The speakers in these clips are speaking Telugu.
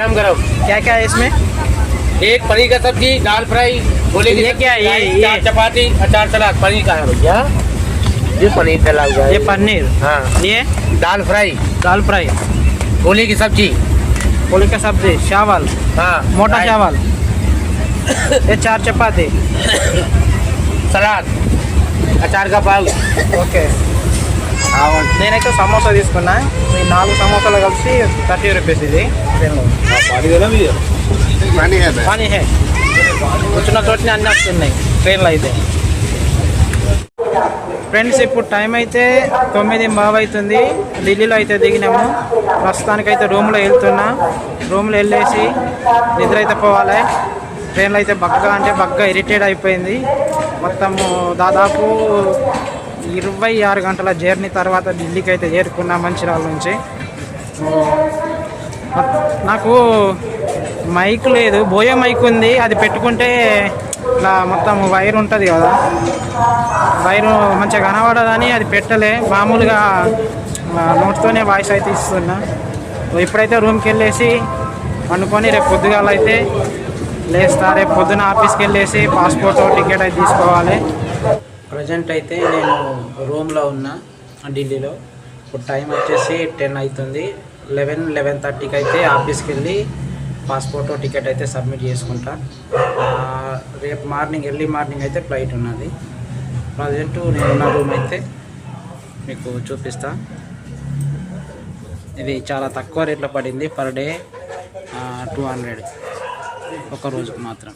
गरम गरम क्या क्या है इसमें? एक पनीर का सब्ज़ी दाल फ्राई गोली की ये क्या है? ये- ये- चपाती अचार सलाद। पनीर का है भैया। ये पनीर डला हुआ है ये पनीर? हाँ। ये? दाल फ्राई। दाल फ्राई। गोली की सब्ज़ी। पुली का सब्ज़ी चावल। हाँ। मोटा चावल। ये चार चपाती। सलाद। अचार का पाव। ఓకే నేనైతే సమోసా తీసుకున్నా. ఈ నాలుగు సమోసాలు కలిసి థర్టీ రూపీస్ ఇది. పని హే వచ్చిన చోటనే అన్నీ వస్తున్నాయి. ట్రైన్లో అయితే. ఫ్రెండ్స్ ఇప్పుడు టైం అయితే తొమ్మిది బావ్ అవుతుంది. ఢిల్లీలో అయితే దిగినాము. ప్రస్తుతానికైతే రూమ్లో వెళ్తున్నా. రూమ్లో వెళ్ళేసి నిద్ర అయితే పోవాలి. ట్రైన్లో అయితే బగ్గా అంటే బగ్గా ఇరిటేట్ అయిపోయింది. మొత్తము దాదాపు ఇరవై ఆరు గంటల జర్నీ తర్వాత ఢిల్లీకి అయితే చేరుకున్నా మంచిరాల నుంచి. నాకు మైక్ లేదు బోయే మైక్ ఉంది అది పెట్టుకుంటే ఇట్లా మొత్తం వైర్ ఉంటుంది కదా. వైరు మంచిగా కనబడదని అది పెట్టలే మామూలుగా నోట్తోనే వాయిస్ అయితే ఇస్తున్నా. ఇప్పుడైతే రూమ్కి వెళ్ళేసి వండుకొని రేపు పొద్దుగాల అయితే లేస్తా రేపు పొద్దున ఆఫీస్కి వెళ్ళేసి పాస్పోర్ట్ టికెట్ అయితే తీసుకోవాలి. ప్రజెంట్ అయితే నేను రూమ్లో ఉన్నా ఢిల్లీలో. ఇప్పుడు టైం వచ్చేసి టెన్ అవుతుంది లెవెన్ లెవెన్ థర్టీకి అయితే ఆఫీస్కి వెళ్ళి పాస్పోర్ట్ టికెట్ అయితే సబ్మిట్ చేసుకుంటా. రేపు మార్నింగ్ ఎర్లీ మార్నింగ్ అయితే ఫ్లైట్ ఉన్నది. ప్రజెంట్ నేను ఉన్న రూమ్ అయితే మీకు చూపిస్తా. ఇది చాలా తక్కువ రేట్లో పడింది. పర్ డే టూ హండ్రెడ్ ఒక రోజుకు మాత్రం.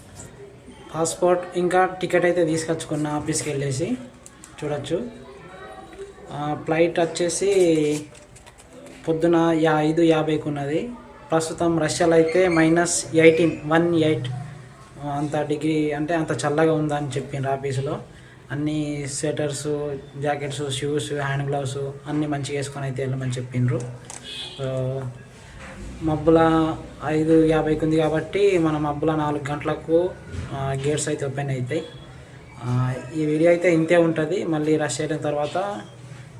పాస్పోర్ట్ ఇంకా టికెట్ అయితే తీసుకొచ్చుకున్న ఆఫీస్కి వెళ్ళేసి చూడొచ్చు. ఫ్లైట్ వచ్చేసి పొద్దున యా ఐదు యాభైకి ఉన్నది. ప్రస్తుతం రష్యాలో అయితే మైనస్ ఎయిటీన్ వన్ ఎయిట్ అంత డిగ్రీ అంటే అంత చల్లగా ఉందని చెప్పిండ్రు ఆఫీసులో. అన్ని sweaters jackets shoes hand gloves అన్నీ మంచిగా వేసుకొని అయితే వెళ్ళమని చెప్పిండ్రు మబ్బుల ఐదు యాభైకి ఉంది కాబట్టి మన మబ్బుల నాలుగు గంటలకు గేట్స్ అయితే ఓపెన్ అవుతాయి ఈ వీడియో అయితే ఇంతే ఉంటుంది. మళ్ళీ రష్ అయిన తర్వాత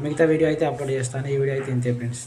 మిగతా వీడియో అయితే అప్లోడ్ చేస్తాను. ఈ వీడియో అయితే ఇంతే ఫ్రెండ్స్.